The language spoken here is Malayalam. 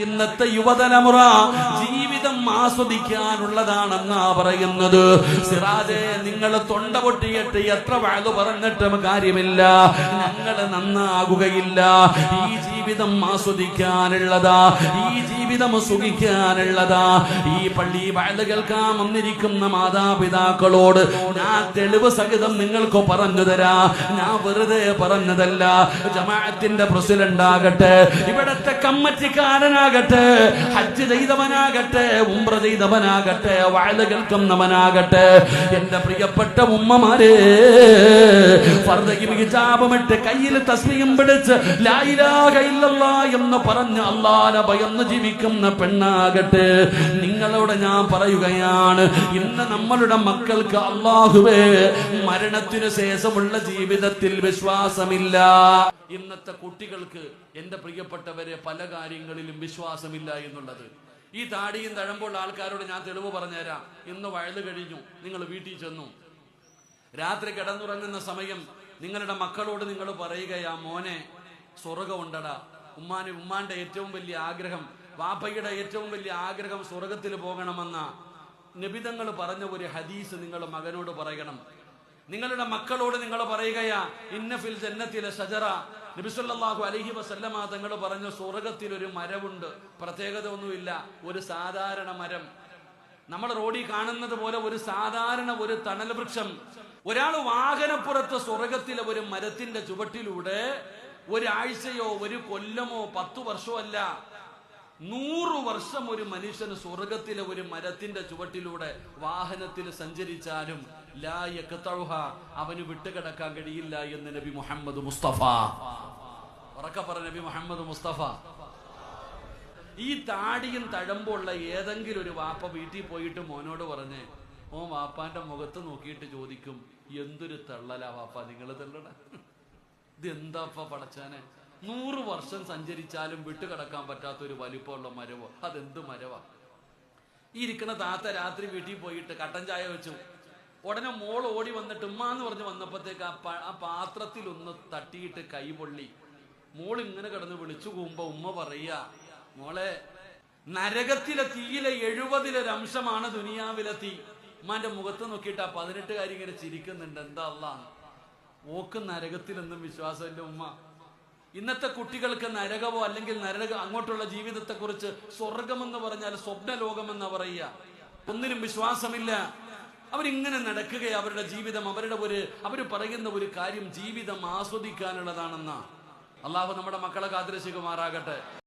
ഇന്നത്തെ യുവതലമുറ ജീവിതം ആസ്വദിക്കാനുള്ളതാണെന്നാ പറയുന്നത്. സിറാജെ നിങ്ങൾ തൊണ്ട പൊട്ടിയിട്ട് എത്ര വഴു പറഞ്ഞിട്ടും കാര്യമില്ല. ഞങ്ങൾ നന്നാകുകയില്ല. ഈ ജീവിതം ആസ്വദിക്കാനുള്ളതാ ഈ ജീവിതം സുഖിക്കാനുള്ളതാ. ഈ പള്ളി വയത് കേൾക്കാൻ വന്നിരിക്കുന്ന മാതാപിതാക്കളോട് ഞാൻ തെളിവ് സഹിതം നിങ്ങൾക്ക് പറഞ്ഞു തരാ. ഞാൻ വെറുതെ പറഞ്ഞതല്ല. ജമാഅത്തിന്റെ പ്രസിഡന്റ് ആകട്ടെ ഇവിടത്തെ കമ്മറ്റിക്കാരനാകട്ടെ ഹജ്ജ് ചെയ്തവനാകട്ടെ ഉംറ ചെയ്തവനാകട്ടെ വയത് കേൾക്കുന്നവനാകട്ടെ എന്റെ പ്രിയപ്പെട്ട ഉമ്മമാരെ ഫർദയും ഹിജാബമിട്ട് കയ്യിൽ തസ്മിയും പിടിച്ച് ലായിലാ ഇലാഹ ഇല്ലല്ലാ എന്ന് പറഞ്ഞ് അള്ളാനെ ഭയന്ന് ജീവിക്കുന്ന പെണ്ണാകട്ടെ. നിങ്ങളോട് ഞാൻ പറയുകയാണ് ഇന്ന് നമ്മളുടെ മക്കൾക്ക് അള്ളാഹുവേ മരണത്തിനു ശേഷമുള്ള ജീവിതത്തിൽ വിശ്വാസമില്ല. ഇന്നത്തെ കുട്ടികൾക്ക് എന്റെ പ്രിയപ്പെട്ടവരെ പല കാര്യങ്ങളിലും വിശ്വാസമില്ല എന്നുള്ളത്. ഈ താടിയും തഴമ്പുള്ള ആൾക്കാരോട് ഞാൻ തെളിവ് പറഞ്ഞുതരാം. ഇന്ന് വയൽ കഴിഞ്ഞു നിങ്ങൾ വീട്ടിൽ ചെന്നു. രാത്രി കിടന്നുറങ്ങുന്ന സമയം നിങ്ങളുടെ മക്കളോട് നിങ്ങൾ പറയുകയാ മോനെ സ്വർഗമുണ്ടടാ ഉമ്മാനെ ഉമ്മാന്റെ ഏറ്റവും വലിയ ആഗ്രഹം വാപ്പയുടെ ഏറ്റവും വലിയ ആഗ്രഹം സ്വർഗത്തിൽ പോകണമെന്ന. നിബിതങ്ങൾ പറഞ്ഞ ഒരു ഹദീസ് നിങ്ങൾ മകനോട് പറയണം. നിങ്ങളുടെ മക്കളോട് നിങ്ങൾ പറയുകയാ ഇന്നഫിൽ ജന്നത്തിലെ ഷജറ നബിസുല്ലാഹു അലഹി വസല്ലമ തങ്ങൾ പറഞ്ഞു സ്വർഗത്തിൽ ഒരു മരമുണ്ട്. പ്രത്യേകത ഒന്നുമില്ല ഒരു സാധാരണ മരം. നമ്മൾ റോഡിൽ കാണുന്നത് പോലെ ഒരു സാധാരണ ഒരു തണൽ വൃക്ഷം. ഒരാൾ വാഹനപ്പുറത്ത് സ്വർഗത്തിലെ ഒരു മരത്തിന്റെ ചുവട്ടിലൂടെ ഒരാഴ്ചയോ ഒരു കൊല്ലമോ പത്തു വർഷമോ അല്ല. നൂറു വർഷം ഒരു മനുഷ്യന് സ്വർഗത്തിലെ ഒരു മരത്തിന്റെ ചുവട്ടിലൂടെ വാഹനത്തിൽ സഞ്ചരിച്ചാലും ലായക്കത്തഴുഹ അവന് വിട്ടുകിടക്കാൻ കഴിയില്ല എന്ന് നബി മുഹമ്മദ് മുസ്തഫ. ഉറക്ക പറ നബി മുഹമ്മദ് മുസ്തഫ. ഈ താടിയും തഴമ്പുള്ള ഏതെങ്കിലും ഒരു വാപ്പ വീട്ടിൽ പോയിട്ട് മോനോട് പറഞ്ഞ് ഓ വാപ്പാന്റെ മുഖത്ത് നോക്കിയിട്ട് ചോദിക്കും എന്തൊരു തള്ളലാ വാപ്പ നിങ്ങൾ തള്ളട. ഇത് എന്താപ്പ പടച്ചാനെ? നൂറ് വർഷം സഞ്ചരിച്ചാലും വിട്ടുകിടക്കാൻ പറ്റാത്ത ഒരു വലിപ്പമുള്ള മരവോ അതെന്ത് മരവാ? ഈ ഇരിക്കണ താത്ത രാത്രി വീട്ടിൽ പോയിട്ട് കട്ടൻ ചായ വെച്ചു. ഉടനെ മോൾ ഓടി വന്നിട്ട് ഉമ്മ എന്ന് പറഞ്ഞ് വന്നപ്പോഴത്തേക്ക് ആ ആ പാത്രത്തിൽ ഒന്ന് തട്ടിയിട്ട് കൈ പൊള്ളി. മോൾ ഇങ്ങനെ കിടന്ന് വിളിച്ചു പോകുമ്പോ ഉമ്മ പറയ മോളെ നരകത്തിലെ തീയിലെ എഴുപതിലെ അംശമാണ് ദുനിയാവിലെ തീ. ഉമ്മാന്റെ മുഖത്ത് നോക്കിയിട്ട് ആ പതിനെട്ടുകാരി ഇങ്ങനെ ചിരിക്കുന്നുണ്ട്. എന്താ അള്ളാന്ന് ഓക്ക് നരകത്തിലെന്നും എന്റെ ഉമ്മ. ഇന്നത്തെ കുട്ടികൾക്ക് നരകമോ അല്ലെങ്കിൽ നരക അങ്ങോട്ടുള്ള ജീവിതത്തെ കുറിച്ച് സ്വർഗമെന്ന് പറഞ്ഞാൽ സ്വപ്ന ലോകമെന്ന് പറയുക. ഒന്നിനും വിശ്വാസമില്ല. അവരിങ്ങനെ നടക്കുക അവരുടെ ജീവിതം. അവരുടെ ഒരു അവർ പറയുന്ന ഒരു കാര്യം ജീവിതം ആസ്വദിക്കാനുള്ളതാണെന്ന. അള്ളാഹു നമ്മുടെ മക്കളെ കാത്തിരശികുമാറാകട്ടെ